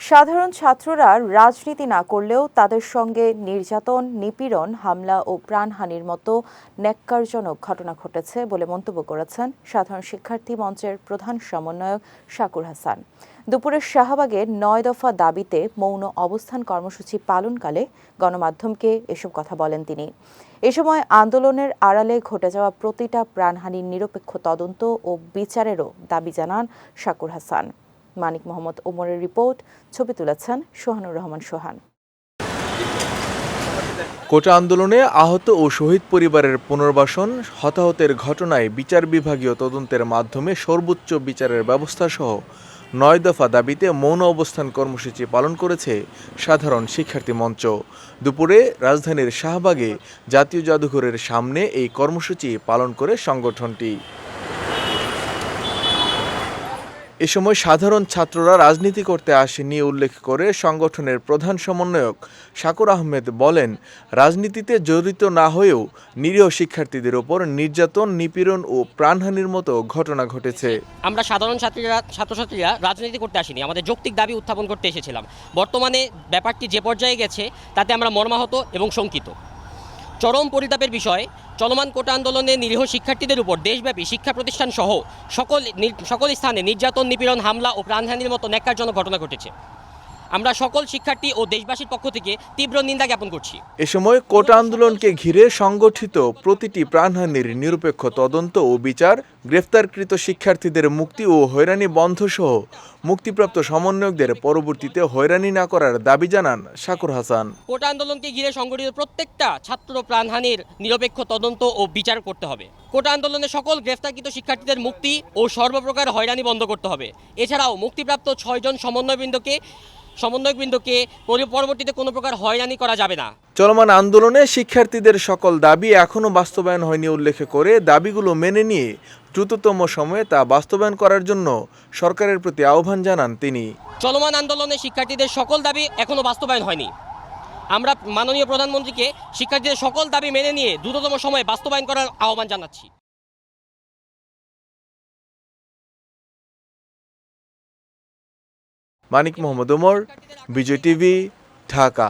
সাধারণ ছাত্ররা রাজনীতি না করলেও তাদের সঙ্গে নির্যাতন, নিপীড়ন, হামলা ও প্রাণহানির মতো ন্যাক্কারজনক ঘটনা ঘটেছে বলে মন্তব্য করেছেন সাধারণ শিক্ষার্থী মঞ্চের প্রধান সমন্বয়ক শাকুর হাসান। দুপুরে শাহবাগের নয় দফা দাবিতে মৌন অবস্থান কর্মসূচি পালনকালে গণমাধ্যমকে এসব কথা বলেন তিনি। এ সময় আন্দোলনের আড়ালে ঘটে যাওয়া প্রতিটা প্রাণহানির নিরপেক্ষ তদন্ত ও বিচারেরও দাবি জানান শাকুর হাসান। মানিক মোহাম্মদ ওমরের রিপোর্ট, ছবি তুলেছেন সোহানুর রহমান সোহান। কোটা আন্দোলনে আহত ও শহীদ পরিবারের পুনর্বাসন, হতাহতের ঘটনায় বিচার বিভাগীয় তদন্তের মাধ্যমে সর্বোচ্চ বিচারের ব্যবস্থা সহ নয় দফা দাবিতে মৌন অবস্থান কর্মসূচি পালন করেছে সাধারণ শিক্ষার্থী মঞ্চ। দুপুরে রাজধানীর শাহবাগে জাতীয় জাদুঘরের সামনে এই কর্মসূচি পালন করে সংগঠনটি। এ সময় সাধারণ ছাত্ররা রাজনীতি করতে আসেনি উল্লেখ করে সংগঠনের প্রধান সমন্বয়ক শাকুর আহমেদ বলেন, রাজনীতিতে জড়িত না হয়েও নিরীহ শিক্ষার্থীদের ওপর নির্যাতন, নিপীড়ন ও প্রাণহানির মতো ঘটনা ঘটেছে। আমরা সাধারণ ছাত্রীরা, ছাত্রছাত্রীরা রাজনীতি করতে আসিনি, আমাদের যৌক্তিক দাবি উত্থাপন করতে এসেছিলাম। বর্তমানে ব্যাপারটি যে পর্যায়ে গেছে, তাতে আমরা মর্মাহত এবং শঙ্কিত। চরম পরিতাপের বিষয় চলমান কোটা আন্দোলনে নিরীহ শিক্ষার্থীদের উপর দেশব্যাপী শিক্ষা প্রতিষ্ঠানসহ সকল সকল স্থানে নির্যাতন, নিপীড়ন, হামলা ও প্রাণহানির মতো ন্যাক্কারজনক ঘটনা ঘটেছে। আমরা সকল শিক্ষার্থী ও দেশবাসীর পক্ষ থেকে তীব্র নিন্দা জ্ঞাপন করছি। এ সময় কোটা আন্দোলনকে ঘিরে সংগঠিত প্রতিটি প্রাণহানির নিরপেক্ষ তদন্ত ও বিচার গ্রেফতারকৃত শিক্ষার্থীদের মুক্তি ও হয়রানি বন্ধ সহ মুক্তিপ্রাপ্ত সমন্বয়কদের পরবর্তীতে হয়রানি না করার দাবি জানান শাকুর হাসান। কোটা আন্দোলনকে ঘিরে সংগঠিত প্রত্যেকটা ছাত্র প্রাণহানির নিরপেক্ষ তদন্ত ও বিচার করতে হবে। কোটা আন্দোলনে সকল গ্রেফতারকৃত শিক্ষার্থীদের মুক্তি ও সর্বপ্রকার হয়রানি বন্ধ করতে হবে। এছাড়াও মুক্তিপ্রাপ্ত ছয়জন সমন্বয়বৃন্দকে সমন্বয়কবৃন্দকে পরি- পরবর্তীতে কোনো প্রকার হয়রানি করা যাবে না। চলমান আন্দোলনে শিক্ষার্থীদের সকল দাবি এখনও বাস্তবায়ন হয়নি উল্লেখ করে দাবিগুলো মেনে নিয়ে দ্রুততম সময়ে তা বাস্তবায়ন করার জন্য সরকারের প্রতি আহ্বান জানান তিনি। চলমান আন্দোলনে শিক্ষার্থীদের সকল দাবি এখনও বাস্তবায়ন হয়নি। আমরা মাননীয় প্রধানমন্ত্রীকে শিক্ষার্থীদের সকল দাবি মেনে নিয়ে দ্রুততম সময়ে বাস্তবায়ন করার আহ্বান জানাচ্ছি। মানিক মোহাম্মদ ওমর বিজয় টিভি ঢাকা।